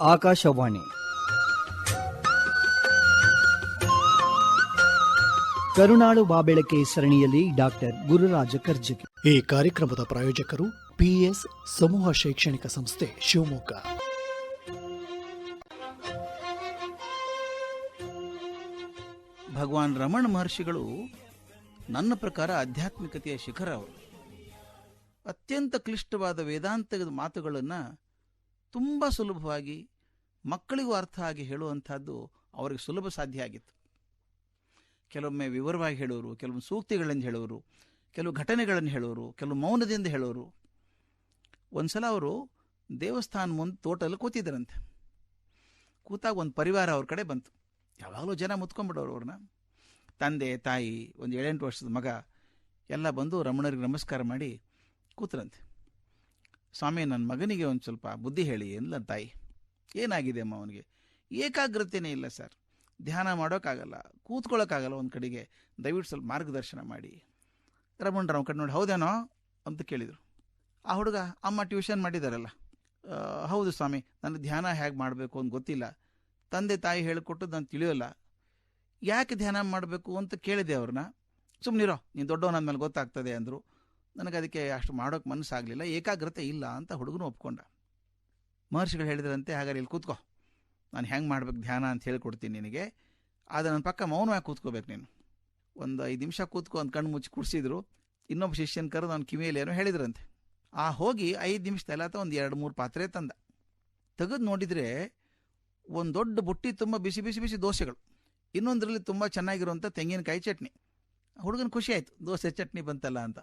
ಆಕಾಶವಾಣಿ. ಕರುಣಾಳು ಬಾಬೆಳಕೆ ಸರಣಿಯಲ್ಲಿ ಡಾಕ್ಟರ್ ಗುರುರಾಜ ಕರ್ಜಗಿ ಈ ಕಾರ್ಯಕ್ರಮದ ಪ್ರಾಯೋಜಕರು ಪಿಎಸ್ ಸಮೂಹ ಶೈಕ್ಷಣಿಕ ಸಂಸ್ಥೆ ಶಿವಮೊಗ್ಗ. ಭಗವಾನ್ ರಮಣ ಮಹರ್ಷಿಗಳು ನನ್ನ ಪ್ರಕಾರ ಆಧ್ಯಾತ್ಮಿಕತೆಯ ಶಿಖರ ಅವರು. ಅತ್ಯಂತ ಕ್ಲಿಷ್ಟವಾದ ವೇದಾಂತದ ಮಾತುಗಳನ್ನು ತುಂಬ ಸುಲಭವಾಗಿ ಮಕ್ಕಳಿಗೂ ಅರ್ಥ ಆಗಿ ಹೇಳುವಂಥದ್ದು ಅವರಿಗೆ ಸುಲಭ ಸಾಧ್ಯ ಆಗಿತ್ತು. ಕೆಲವೊಮ್ಮೆ ವಿವರವಾಗಿ ಹೇಳೋರು ಕೆಲವೊಮ್ಮೆ ಸೂಕ್ತಿಗಳನ್ನು ಹೇಳೋರು ಕೆಲವು ಘಟನೆಗಳನ್ನು ಹೇಳೋರು ಕೆಲವು ಮೌನದಿಂದ ಹೇಳೋರು ಒಂದ್ಸಲ ಅವರು ದೇವಸ್ಥಾನ ಮುಂದೆ ತೋಟಲ್ಲಿ ಕೂತಿದ್ದರಂತೆ. ಕೂತಾಗ ಒಂದು ಪರಿವಾರ ಅವ್ರ ಕಡೆ ಬಂತು. ಯಾವಾಗಲೂ ಜನ ಮುತ್ಕೊಂಡ್ಬಿಡೋರು ಅವ್ರನ್ನ. ತಂದೆ, ತಾಯಿ, ಒಂದು ಏಳೆಂಟು ವರ್ಷದ ಮಗ ಎಲ್ಲ ಬಂದು ರಮಣರಿಗೆ ನಮಸ್ಕಾರ ಮಾಡಿ ಕೂತ್ರಂತೆ. ಸ್ವಾಮಿ ನನ್ನ ಮಗನಿಗೆ ಒಂದು ಸ್ವಲ್ಪ ಬುದ್ಧಿ ಹೇಳಿ ಎಂದ ತಾಯಿ. ಏನಾಗಿದೆ ಅಮ್ಮ ಅವನಿಗೆ? ಏಕಾಗ್ರತೆನೇ ಇಲ್ಲ ಸರ್. ಧ್ಯಾನ ಮಾಡೋಕ್ಕಾಗಲ್ಲ. ಕೂತ್ಕೊಳ್ಳೋಕ್ಕಾಗಲ್ಲ ಒಂದು ಕಡೆಗೆ. ದಯವಿಟ್ಟು ಸ್ವಲ್ಪ ಮಾರ್ಗದರ್ಶನ ಮಾಡಿ. ರಮಣರು ಕಣ್ಣು ನೋಡಿ ಹೌದೇನೋ ಅಂತ ಕೇಳಿದರು. ಆ ಹುಡುಗ ಅಮ್ಮ ಟ್ಯೂಷನ್ ಮಾಡಿದಾರಲ್ಲ. "ಆ, ಹೌದು ಸ್ವಾಮಿ ನನಗೆ ಧ್ಯಾನ ಹೇಗೆ ಮಾಡಬೇಕು ಅಂತ ಗೊತ್ತಿಲ್ಲ. ತಂದೆ ತಾಯಿ ಹೇಳಿಕೊಟ್ಟು ನಾನು ತಿಳಿಯೋಲ್ಲ. ಯಾಕೆ ಧ್ಯಾನ ಮಾಡಬೇಕು ಅಂತ ಕೇಳಿದೆ ಅವ್ರನ್ನ. ಸುಮ್ಮನಿರೋ ನೀನು ದೊಡ್ಡವನ ಮೇಲೆ ಗೊತ್ತಾಗ್ತದೆ ಅಂದರು. ನನಗೆ ಅದಕ್ಕೆ ಅಷ್ಟು ಮಾಡೋಕ್ಕೆ ಮನಸ್ಸಾಗಲಿಲ್ಲ, ಏಕಾಗ್ರತೆ ಇಲ್ಲ ಅಂತ ಹುಡುಗನು ಒಪ್ಕೊಂಡ. ಮಹರ್ಷಿಗಳು ಹೇಳಿದ್ರಂತೆ, ಹಾಗಾದ್ರೆ ಇಲ್ಲಿ ಕೂತ್ಕೋ. ನಾನು ಹೆಂಗೆ ಮಾಡ್ಬೇಕು ಧ್ಯಾನ ಅಂತ ಹೇಳಿಕೊಡ್ತೀನಿ ನಿನಗೆ. ಆದರೆ ನನ್ನ ಪಕ್ಕ ಮೌನವಾಗಿ ಕೂತ್ಕೋಬೇಕು ನೀನು. ಒಂದು ಐದು ನಿಮಿಷ ಕೂತ್ಕೊ ಅಂತ ಕಣ್ಣು ಮುಚ್ಚಿ ಕುಡಿಸಿದ್ರು ಇನ್ನೊಬ್ಬ ಶಿಷ್ಯನ ಕರೆದು ಅವ್ನ ಕಿವಿಯಲ್ಲಿ ಏನೋ ಹೇಳಿದ್ರಂತೆ. ಆ ಹೋಗಿ ಐದು ನಿಮಿಷದಲ್ಲ ಅಥವಾ ಒಂದು ಎರಡು ಮೂರು ಪಾತ್ರೆ ತಂದ. ತೆಗೆದು ನೋಡಿದರೆ ಒಂದು ದೊಡ್ಡ ಬುಟ್ಟಿ ತುಂಬ ಬಿಸಿ ಬಿಸಿ ಬಿಸಿ ದೋಸೆಗಳು. ಇನ್ನೊಂದರಲ್ಲಿ ತುಂಬ ಚೆನ್ನಾಗಿರುವಂಥ ತೆಂಗಿನಕಾಯಿ ಚಟ್ನಿ. ಹುಡುಗನ ಖುಷಿ ಆಯಿತು, ದೋಸೆ ಚಟ್ನಿ ಬಂತಲ್ಲ ಅಂತ.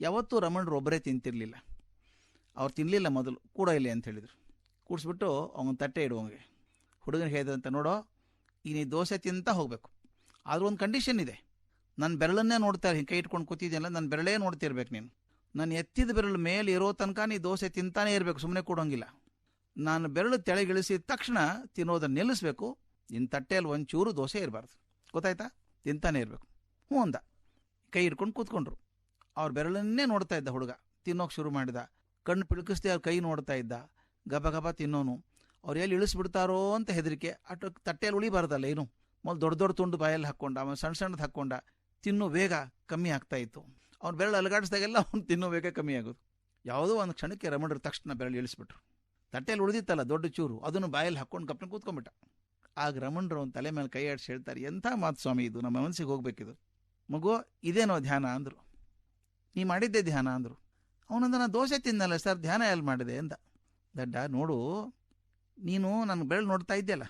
ಯಾವತ್ತೂ ರಮಣರು ಒಬ್ಬರೇ ತಿಂತಿರಲಿಲ್ಲ. ಅವ್ರು ತಿನ್ನಲಿಲ್ಲ ಮೊದಲು, ಕೂಡ ಇಲ್ಲಿ ಅಂತ ಹೇಳಿದರು. ಕೂಡಿಸ್ಬಿಟ್ಟು ಅವನ ತಟ್ಟೆ ಇಡುವಂಗೆ ಹುಡುಗನ ಹೇಳಿದಂತ ನೋಡೋ ಈ ನೀ ದೋಸೆ ತಿಂತ ಹೋಗಬೇಕು. ಆದರೂ ಒಂದು ಕಂಡೀಷನ್ ಇದೆ. ನನ್ನ ಬೆರಳನ್ನೇ ನೋಡ್ತಾರೆ ಹಿಂಗೆ ಕೈ ಇಟ್ಕೊಂಡು ಕೂತಿದ್ದೀನಲ್ಲ ನನ್ನ ಬೆರಳೇ ನೋಡ್ತಿರ್ಬೇಕು ನೀನು. ನಾನು ಎತ್ತಿದ ಬೆರಳು ಮೇಲೆ ಇರೋ ತನಕ ನೀ ದೋಸೆ ತಿಂತಾನೇ ಇರಬೇಕು ಸುಮ್ಮನೆ ಕೊಡೋಂಗಿಲ್ಲ. ನಾನು ಬೆರಳು ತೆಳಗಿಳಿಸಿದ ತಕ್ಷಣ ತಿನ್ನೋದನ್ನು ನಿಲ್ಲಿಸ್ಬೇಕು. ನಿನ್ನ ತಟ್ಟೆಯಲ್ಲಿ ಒಂಚೂರು ದೋಸೆ ಇರಬಾರ್ದು. ಗೊತ್ತಾಯ್ತಾ? ತಿಂತಾನೆ ಇರಬೇಕು. ಹ್ಞೂ ಅಂದ. ಕೈ ಹಿಡ್ಕೊಂಡು ಕೂತ್ಕೊಂಡ್ರು. ಅವ್ರ ಬೆರಳನ್ನೇ ನೋಡ್ತಾ ಇದ್ದ ಹುಡುಗ. ತಿನ್ನೋಕೆ ಶುರು ಮಾಡಿದ. ಕಣ್ಣು ಪಿಳುಕಿಸ್ದೆ ಅವ್ರ ಕೈ ನೋಡ್ತಾ ಇದ್ದ. ಗಬ ಗಬ ತಿನ್ನೋನು. ಅವ್ರು ಎಲ್ಲಿ ಇಳಿಸ್ಬಿಡ್ತಾರೋ ಅಂತ ಹೆದರಿಕೆ. ಅಟ್ಟು ತಟ್ಟೆಯಲ್ಲಿ ಉಳಿಬಾರ್ದಲ್ಲ ಏನು? ಮೊದಲು ದೊಡ್ಡ ದೊಡ್ಡ ತುಂಡು ಬಾಯಲ್ಲಿ ಹಾಕ್ಕೊಂಡ, ಆಮೇಲೆ ಸಣ್ಣ ಸಣ್ಣದು ಹಾಕ್ಕೊಂಡ. ತಿನ್ನು ವೇಗ ಕಮ್ಮಿ ಆಗ್ತಾ ಇತ್ತು. ಅವ್ನ ಬೆರಳು ಅಲಗಾಡಿಸ್ದಾಗೆಲ್ಲ ಅವ್ನು ತಿನ್ನೋ ವೇಗ ಕಮ್ಮಿ ಆಗೋದು. ಯಾವುದೋ ಒಂದು ಕ್ಷಣಕ್ಕೆ ರಮಣರು ತಕ್ಷಣ ಬೆರಳು ಇಳಿಸ್ಬಿಟ್ರು. ತಟ್ಟೆಯಲ್ಲಿ ಉಳಿದಿತ್ತಲ್ಲ ದೊಡ್ಡ ಚೂರು. ಅದನ್ನು ಬಾಯಲ್ಲಿ ಹಾಕ್ಕೊಂಡು ಕಪ್ಪನ ಕೂತ್ಕೊಂಡ್ಬಿಟ್ಟ. ಆಗ ರಮಣರು ಅವ್ನ ತಲೆ ಮೇಲೆ ಕೈ ಆಡಿಸಿ ಹೇಳ್ತಾರೆ, ಎಂಥ ಮಾತು ಸ್ವಾಮಿ ಇದು? ನಮ್ಮ ಮನಸ್ಸಿಗೆ ಹೋಗ್ಬೇಕಿದು. ಮಗು, ಇದೇನೋ ಧ್ಯಾನ? ಅಂದರು. ನೀ ಮಾಡಿದ್ದೆ ಧ್ಯಾನ ಅಂದರು. ಅವನಂದ ನಾನು ದೋಸೆ ತಿನ್ನಲ್ಲ ಸರ್, ಧ್ಯಾನ ಎಲ್ಲಿ ಮಾಡಿದೆ ಅಂದ. ದಡ್ಡ, ನೋಡು, ನೀನು ನನ್ನ ಬೆರಳು ನೋಡ್ತಾ ಇದ್ದೆಲ್ಲ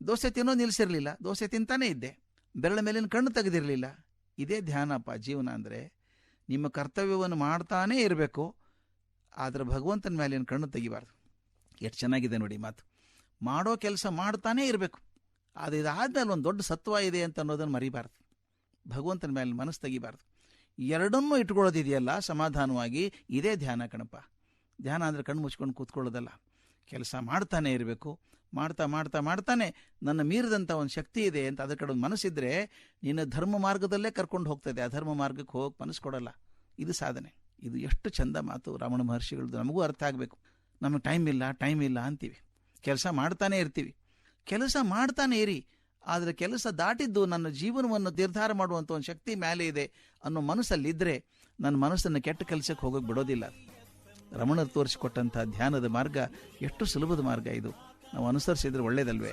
ದೋಸೆ ತಿನ್ನೋ ನಿಲ್ಲಿಸಿರಲಿಲ್ಲ ದೋಸೆ ತಿಂತಾನೆ ಇದ್ದೆ. ಬೆರಳ ಮೇಲಿನ ಕಣ್ಣು ತೆಗೆದಿರಲಿಲ್ಲ. ಇದೇ ಧ್ಯಾನಪ್ಪ, ಜೀವನ ಅಂದರೆ ನಿಮ್ಮ ಕರ್ತವ್ಯವನ್ನು ಮಾಡ್ತಾನೇ ಇರಬೇಕು, ಆದರೆ ಭಗವಂತನ ಮೇಲಿನ ಕಣ್ಣು ತೆಗಿಬಾರ್ದು. ಎಷ್ಟು ಚೆನ್ನಾಗಿದೆ ನೋಡಿ ಮಾತು. ಮಾಡೋ ಕೆಲಸ ಮಾಡ್ತಾನೇ ಇರಬೇಕು ಅದು ಇದಾದ್ಮೇಲೆ ಒಂದು ದೊಡ್ಡ ಸತ್ವ ಇದೆ ಅಂತ ಅನ್ನೋದನ್ನು ಮರಿಬಾರ್ದು. ಭಗವಂತನ ಮೇಲೆ ಮನಸ್ಸು ತೆಗಿಬಾರ್ದು. ಎರಡನ್ನೂ ಇಟ್ಕೊಳ್ಳೋದಿದೆಯಲ್ಲ ಸಮಾಧಾನವಾಗಿ, ಇದೇ ಧ್ಯಾನ ಕಣಪ್ಪ. ಧ್ಯಾನ ಅಂದರೆ ಕಣ್ಣು ಮುಚ್ಕೊಂಡು ಕೂತ್ಕೊಳ್ಳೋದಲ್ಲ. ಕೆಲಸ ಮಾಡ್ತಾನೆ ಇರಬೇಕು. ಮಾಡ್ತಾ ಮಾಡ್ತಾ, ಮಾಡ್ತಾನೆ. ನನ್ನ ಮೀರಿದಂಥ ಒಂದು ಶಕ್ತಿ ಇದೆ ಅಂತ ಅದರ ಕಡೆ ಒಂದು ಮನಸ್ಸಿದ್ರೆ ನಿನ್ನ ಧರ್ಮ ಮಾರ್ಗದಲ್ಲೇ ಕರ್ಕೊಂಡು ಹೋಗ್ತದೆ. ಅಧರ್ಮ ಮಾರ್ಗಕ್ಕೆ ಹೋಗಿ ಮನಸ್ಸು ಕೊಡಲ್ಲ. ಇದು ಸಾಧನೆ. ಇದು ಎಷ್ಟು ಚಂದ ಮಾತು ರಾಮಣ ಮಹರ್ಷಿಗಳದ್ದು. ನಮಗೂ ಅರ್ಥ ಆಗಬೇಕು. ನಮಗೆ ಟೈಮ್ ಇಲ್ಲ ಟೈಮ್ ಇಲ್ಲ ಅಂತೀವಿ. ಕೆಲಸ ಮಾಡ್ತಾನೆ ಇರ್ತೀವಿ. ಕೆಲಸ ಮಾಡ್ತಾನೆ ಇರಿ. ಆದರೆ ಕೆಲಸ ದಾಟಿದ್ದು ನನ್ನ ಜೀವನವನ್ನು ನಿರ್ಧಾರ ಮಾಡುವಂಥ ಒಂದು ಶಕ್ತಿ ಮೇಲೆ ಇದೆ ಅನ್ನೋ ಮನಸ್ಸಲ್ಲಿದ್ದರೆ ನನ್ನ ಮನಸ್ಸನ್ನು ಕೆಟ್ಟ ಕೆಲಸಕ್ಕೆ ಹೋಗೋಕೆ ಬಿಡೋದಿಲ್ಲ. ರಮಣರು ತೋರಿಸಿಕೊಟ್ಟಂಥ ಧ್ಯಾನದ ಮಾರ್ಗ ಎಷ್ಟು ಸುಲಭದ ಮಾರ್ಗ ಇದು. ನಾವು ಅನುಸರಿಸಿದ್ರೆ ಒಳ್ಳೇದಲ್ವೇ?